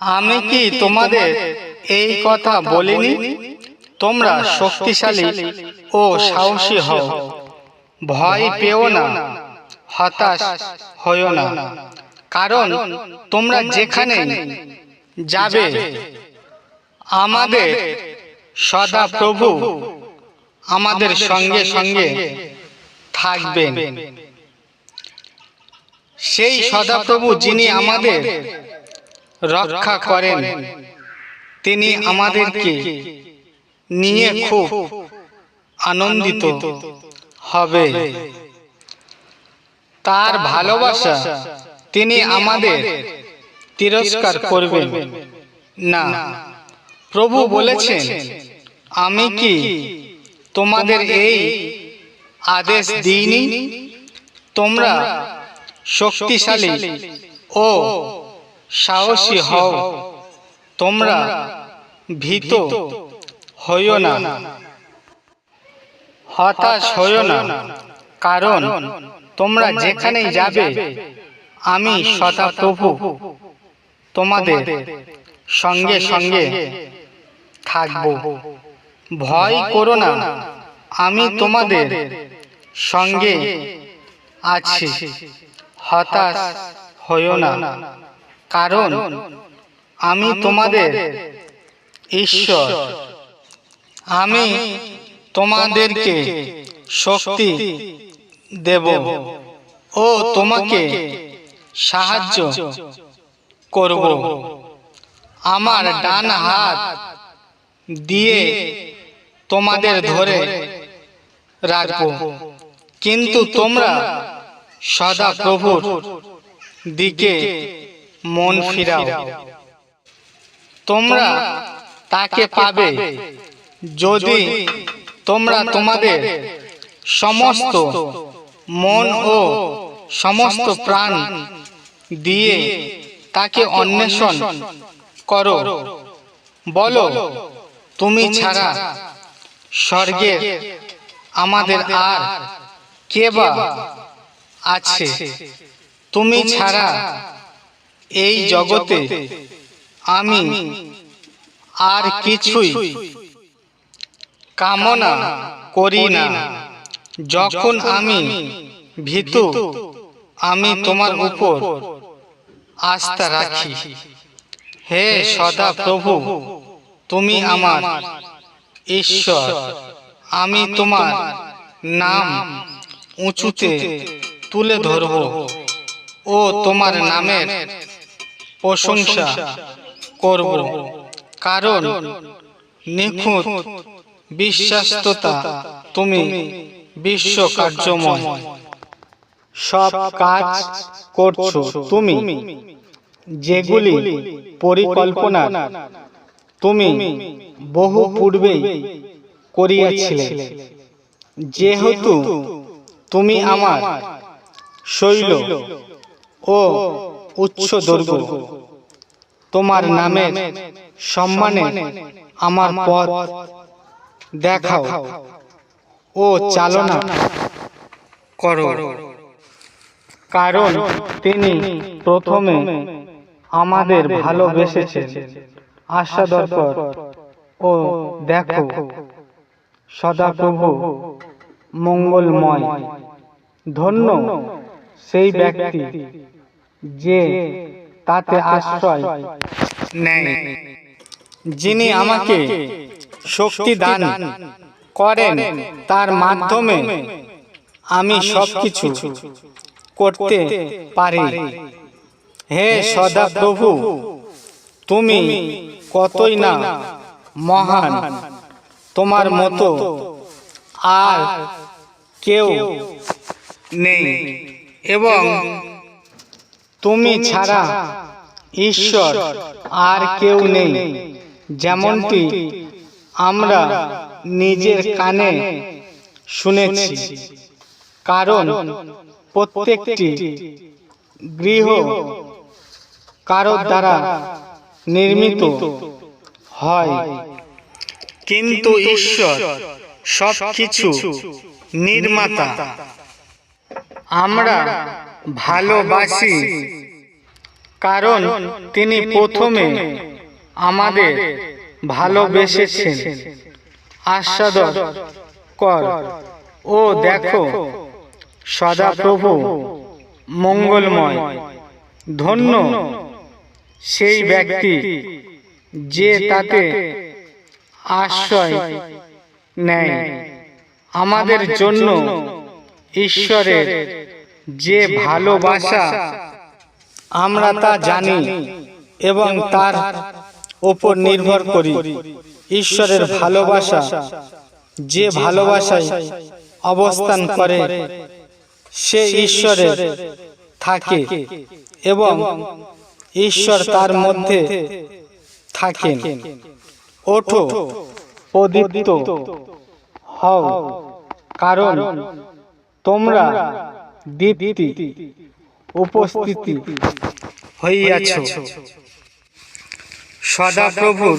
আমি কি তোমাদের এই কথা বলিনি? তোমরা শক্তিশালী ও সাহসী হও। ভয় পেও না হতাশ হইও না। কারণ তোমরা যেখানে যাবে আমাদের সদা প্রভু আমাদের সঙ্গে সঙ্গে থাকবেন। সেই সদাপ্রভু যিনি আমাদের রক্ষা করেন। তিনি আমাদেরকে নিয়ে খুব আনন্দিত হবে। তার ভালোবাসা তিনি আমাদের তিরস্কার করবেন। না। প্রভু বলেছেন আমি কি তোমাদের এই আদেশ দিইনি? তোমরা শক্তিশালী ও সাহসী হও। তোমরা ভীত হইও না। হতাশ হইও না। কারণ তোমরা যেখানেই যাবে আমি সদা প্রভু। তোমাদের সঙ্গে সঙ্গে থাকব। ভয় করো না। আমি তোমাদের সঙ্গে আছি। হতাশ হইও না। কারণ আমি তোমাদের ঈশ্বর। আমি তোমাদেরকে শক্তি দেব ও তোমাকে সাহায্য করব। আমার ডান হাত দিয়ে তোমাদের ধরে রাখব। কিন্তু তোমরা সদা প্রভুর দিকে মন ফিরাও। তোমরা তাকে পাবে যদি তোমরা তোমাদের সমস্ত মন ও সমস্ত প্রাণ দিয়ে তাকে অন্বেষণ করো। বলো তুমি ছাড়া স্বর্গের আমাদের আর কে বা আছে? তুমি ছাড়া এই জগতে আমি আর কিছুই কামনা করি না। যখন আমি ভীতু আমি তোমার উপর আস্থা রাখি। হে সদা প্রভু তুমি আমার ঈশ্বর। আমি তোমার নাম উঁচুতে তুলে ধরব। ও তোমার নামের প্রশংসা করব। কারণ নিখুঁত বিশ্বাস্ততা তুমি বিশ্ব কার্যময় সব কাজ করছ তুমি। যেগুলি পরিকল্পনা তুমি বহু পূর্বে করিয়াছিলে। যেহেতু তুমি আমার শৈল ও উচ্চ দুর্গ তোমার নামের সম্মানে আমার পথ দেখাও ও চালনা করো। কারণ তিনি প্রথমে আমাদের ভালোবেসেছেন। আশাদর্পর ও দেখো। সদাপ্রভু মঙ্গলময়। ধন্য সেই ব্যক্তি। যে তাতে আশ্রয় নেয়। যিনি আমাকে শক্তি দান করেন, তার মাধ্যমে আমি সব কিছু করতে পারি। হে সদা প্রভু তুমি কতই না মহান, তোমার মতো আর কেউ নেই। এবং তুমি ছাড়া ঈশ্বর আর কেউ নেই। যেমনটি আমরা নিজের কানে শুনেছি। কারণ প্রত্যেকটি গৃহ কারোর দ্বারা নির্মিত হয়। কিন্তু ঈশ্বর সব কিছু নির্মাতা। আমরা ভালোবাসি। কারণ তিনি প্রথমে আমাদের ভালোবেসেছেন। আস্বাদর কর। ও দেখো, সদাপ্রভু মঙ্গলময়, ধন্য সেই ব্যক্তি যে তাতে আশ্রয় নেয়। আমাদের জন্য ঈশ্বরের যে ভালোবাসা আমরা তা জানি এবং তার ওপর নির্ভর করি। ঈশ্বরের ভালোবাসা যে ভালোবাসায় অবস্থান করে সে ঈশ্বরের থাকে এবং ঈশ্বর তার মধ্যে থাকেন। ওঠো প্রদীপ্ত হও। কারণ তোমরা দীপ্তি উপস্থিতি হইয়াছ। সদাপ্রভুর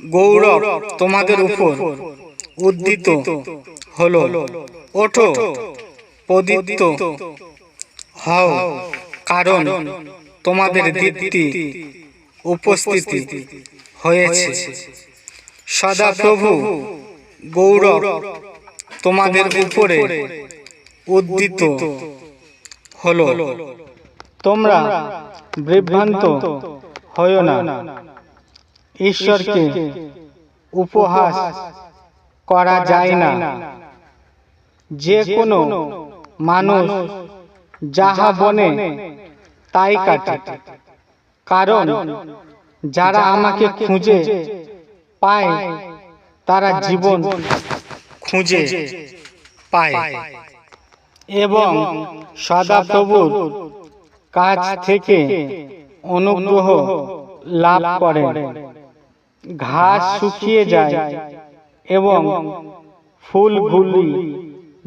গৌরব তোমাদের উপর উদ্দিত হলো। ওঠো প্রদীপ্ত হও কারণ তোমাদের দীপ্তি উপস্থিতি হয়েছে। সদাপ্রভু গৌরব তোমাদের উপরে উদ্দিত হলো। তোমরা বিভ্রান্ত হও না। ঈশ্বরকে উপহাস করা যায় না। যে কোনো মানুষ যাহা বনে তাই কাটে। কারণ যারা আমাকে খুঁজে পায় তারা জীবন খুঁজে পায়। এবং সদাপ্রভুর কাছ থেকে অনুগ্রহ লাভ করে। ঘাস শুকিয়ে যায় এবং ফুলগুলি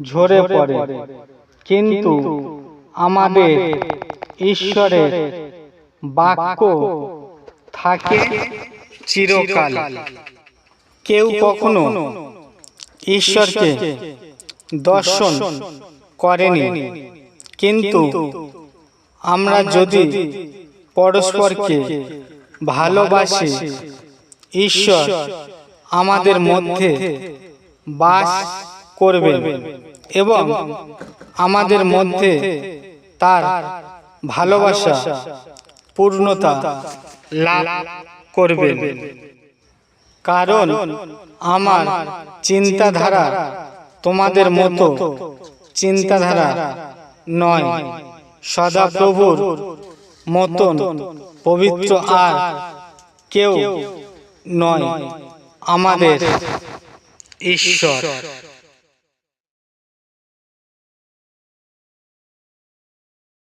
ঝরে পড়ে। কিন্তু আমাদের ঈশ্বরের বাক্য থাকে চিরকাল। কেউ কখনো ঈশ্বরকে দর্শন করেনি। কিন্তু আমরা যদি পরস্পরকে ভালোবাসি, ঈশ্বর আমাদের মধ্যে বাস করবেন এবং আমাদের মধ্যে তার ভালোবাসা, পূর্ণতা লাভ করবেন। কারণ আমার চিন্তাধারা তোমাদের মতো চিন্তাধারা নয়। সদাপ্রভুর মতন পবিত্র আর কেউ নয়। আমাদের ঈশ্বর।